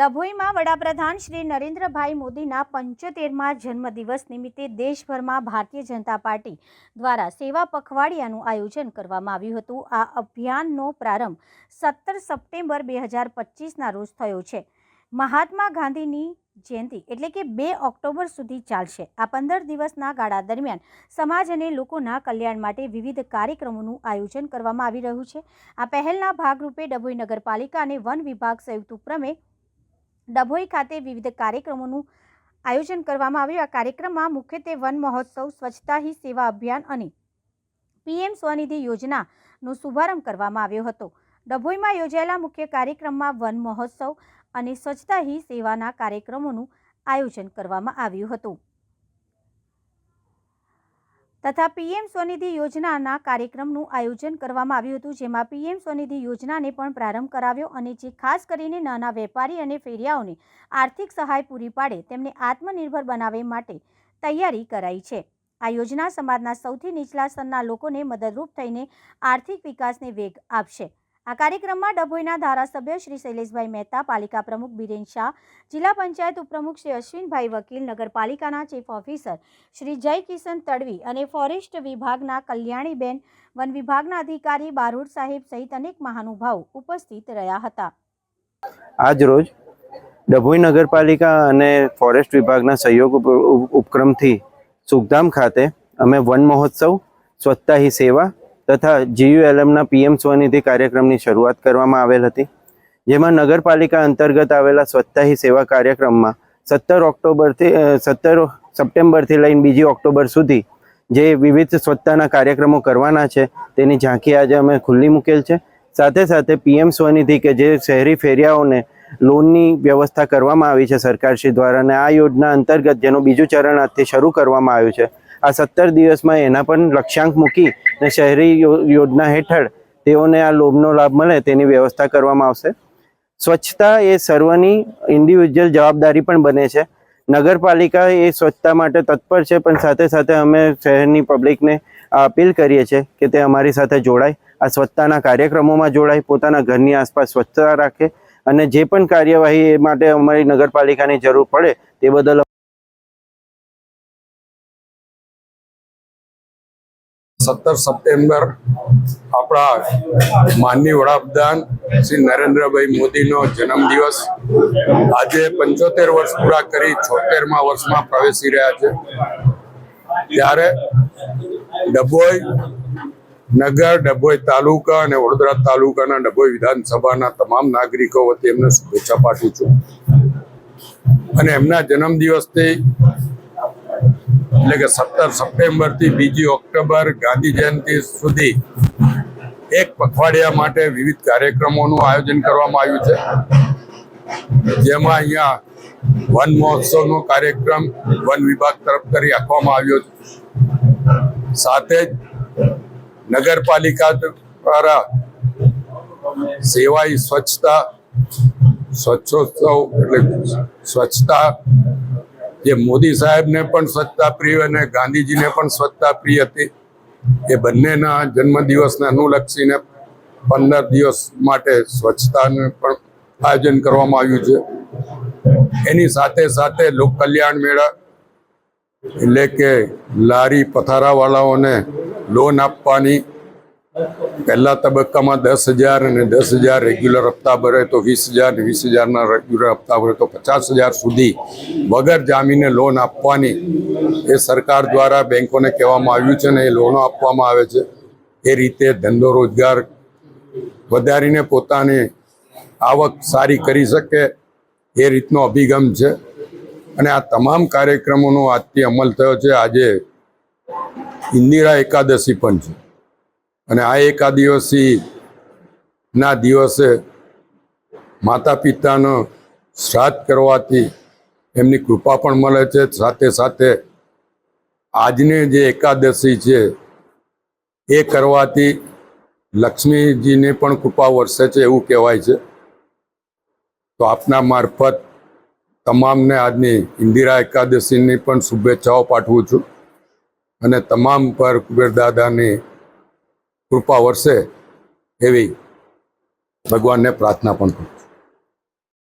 ડભોઈમાં વડાપ્રધાન શ્રી નરેન્દ્રભાઈ મોદીના પંચોતેરમાં જન્મદિવસ નિમિત્તે દેશભરમાં ભારતીય જનતા પાર્ટી દ્વારા સેવા પખવાડિયાનું આયોજન કરવામાં આવ્યું હતું. આ અભિયાનનો પ્રારંભ સત્તર સપ્ટેમ્બર બે હજાર પચીસના રોજ થયો છે. મહાત્મા ગાંધીની જયંતિ એટલે કે બે ઓક્ટોબર સુધી ચાલશે. આ પંદર દિવસના ગાળા દરમિયાન સમાજ અને લોકોના કલ્યાણ માટે વિવિધ કાર્યક્રમોનું આયોજન કરવામાં આવી રહ્યું છે. આ પહેલના ભાગરૂપે ડભોઈ નગરપાલિકા અને વન વિભાગ સંયુક્ત ઉપક્રમે ડભોઈ ખાતે વિવિધ કાર્યક્રમોનું આયોજન કરવામાં આવ્યું. આ કાર્યક્રમમાં મુખ્યત્વે વન મહોત્સવ, સ્વચ્છતા હી સેવા અભિયાન અને પીએમ સ્વનિધિ યોજનાનો શુભારંભ કરવામાં આવ્યો હતો. ડભોઈમાં યોજાયેલા મુખ્ય કાર્યક્રમમાં વન મહોત્સવ અને સ્વચ્છતા હી સેવાના કાર્યક્રમોનું આયોજન કરવામાં આવ્યું હતું. તથા પીએમ સ્વનિધિ યોજનાના કાર્યક્રમનું આયોજન કરવામાં આવ્યું હતું, જેમાં પીએમ સ્વનિધિ યોજનાને પણ પ્રારંભ કરાવ્યો અને જે ખાસ કરીને નાના વેપારી અને ફેરિયાઓને આર્થિક સહાય પૂરી પાડે તેમને આત્મનિર્ભર બનાવે માટે તૈયારી કરાઈ છે. આ યોજના સમાજના સૌથી નીચલા સ્તરના લોકોને મદદરૂપ થઈને આર્થિક વિકાસને વેગ આપશે. આ કાર્યક્રમમાં ડભોઈના ધારાસભ્ય શ્રી શૈલેષભાઈ મહેતા, પાલિકા પ્રમુખ બિરેન શાહ, જિલ્લા પંચાયત ઉપપ્રમુખ શ્રી અશ્વિનભાઈ વકીલ, નગરપાલિકાના ચીફ ઓફિસર શ્રી જય કિશન તડવી અને ફોરેસ્ટ વિભાગના કલ્યાણીબેન, વન વિભાગના અધિકારી બારૂડ સાહેબ સહિત અનેક મહાનુભાવો ઉપસ્થિત રહ્યા હતા. આજ રોજ ડભોઈ નગરપાલિકા અને ફોરેસ્ટ વિભાગના સહયોગ ઉપ- ઉપ- ઉપક્રમથી સુખધામ ખાતે અમે વન મહોત્સવ, સ્વચ્છતા હી સેવા તથા જીયુએલએમના પીએમ સ્વનિધિ કાર્યક્રમની શરૂઆત કરવામાં આવેલ હતી, જેમાં નગરપાલિકા અંતર્ગત આવેલા સ્વચ્છતાહી સેવા કાર્યક્રમમાં સત્તર ઓક્ટોબરથી સત્તર સપ્ટેમ્બરથી લઈને બીજી ઓક્ટોબર સુધી જે વિવિધ સ્વચ્છતાના કાર્યક્રમો કરવાના છે, તેની ઝાંખી આજે અમે ખુલ્લી મૂકેલ છે. સાથે સાથે પીએમ સ્વનિધિ કે જે શહેરી ફેરિયાઓને લોનની વ્યવસ્થા કરવામાં આવી છે સરકારશ્રી દ્વારા અને આ યોજના અંતર્ગત જેનું બીજું ચરણ આજથી શરૂ કરવામાં આવ્યું છે આ સત્તર દિવસમાં એના પણ લક્ષ્યાંક મૂકી અને શહેરી યોજના હેઠળ તેઓને આ લોભનો લાભ મળે તેની વ્યવસ્થા કરવામાં આવશે. સ્વચ્છતા એ સર્વની ઇન્ડિવિજ્યુઅલ જવાબદારી પણ બને છે. નગરપાલિકા એ સ્વચ્છતા માટે તત્પર છે, પણ સાથે સાથે અમે શહેરની પબ્લિકને અપીલ કરીએ છીએ કે તે અમારી સાથે જોડાય. આ સ્વચ્છતાના કાર્યક્રમોમાં જોડાય, પોતાના ઘરની આસપાસ સ્વચ્છતા રાખે અને જે પણ કાર્યવાહી એ માટે અમારી નગરપાલિકાની જરૂર પડે તે બદલ સત્તર સપ્ટેમ્બર આપણા માનની વડાપ્રધાન શ્રી નરેન્દ્રભાઈ મોદીનો જન્મદિવસ. આજે પંચોતેર વર્ષ પૂરા કરી છોતેરમા વર્ષમાં પ્રવેશી રહ્યા છે. ત્યારે ડભોઈ નગર, ડભોઈ તાલુકા અને વડોદરા તાલુકાના ડભોઈ વિધાનસભાના તમામ નાગરિકો વતી એમને શુભેચ્છા પાઠવું છું. અને એમના જન્મદિવસથી એટલે કે સત્તર સપ્ટેમ્બરથી બીજી ઓક્ટોબર ગાંધી જયંતિ સુધી એક પખવાડિયા માટે વિવિધ કાર્યક્રમોનું આયોજન કરવામાં આવ્યું છે. જેમાં અહીંયા વન મહોત્સવનો કાર્યક્રમ વન વિભાગ તરફ કરી આપવામાં આવ્યો છે. સાથે જ નગરપાલિકા દ્વારા સેવાઈ સ્વચ્છતા, સ્વચ્છોત્સવ એટલે સ્વચ્છતા જે મોદી સાહેબને પણ સ્વચ્છતા પ્રિય અને ગાંધીજીને પણ સ્વચ્છતા પ્રિય હતી, એ બંનેના જન્મદિવસને અનુલક્ષીને પંદર દિવસ માટે સ્વચ્છતાનું પણ આયોજન કરવામાં આવ્યું છે. એની સાથે સાથે લોક કલ્યાણ મેળા એટલે કે લારી પથારાવાળાઓને લોન આપવાની પહેલા તબક્કામાં દસ હજાર અને દસ હજાર રેગ્યુલર હપ્તા ભરે તો વીસ હજાર વીસ હજારના રેગ્યુલર હપ્તા ભરે તો પચાસ હજાર સુધી વગર જામીને લોન આપવાની એ સરકાર દ્વારા બેંકોને કહેવામાં આવ્યું છે ને એ લોનો આપવામાં આવે છે. એ રીતે ધંધો રોજગાર વધારીને પોતાની આવક સારી કરી શકે એ રીતનો અભિગમ છે. અને આ તમામ કાર્યક્રમોનો આજથી અમલ થયો છે. આજે ઇન્દિરા એકાદશી પણ છે. અને આ એકાદિવસીના દિવસે માતા પિતાનો શ્રાદ્ધ કરવાથી એમની કૃપા પણ મળે છે. સાથે સાથે આજની જે એકાદશી છે, એ કરવાથી લક્ષ્મીજીને પણ કૃપા વરસે છે એવું કહેવાય છે. તો આપના મારફત તમામને આજની ઇન્દિરા એકાદશીની પણ શુભેચ્છાઓ પાઠવું છું. અને તમામ પર કુબેર દાદાની કૃપા વરસે એવી ભગવાનને પ્રાર્થના પણ કરું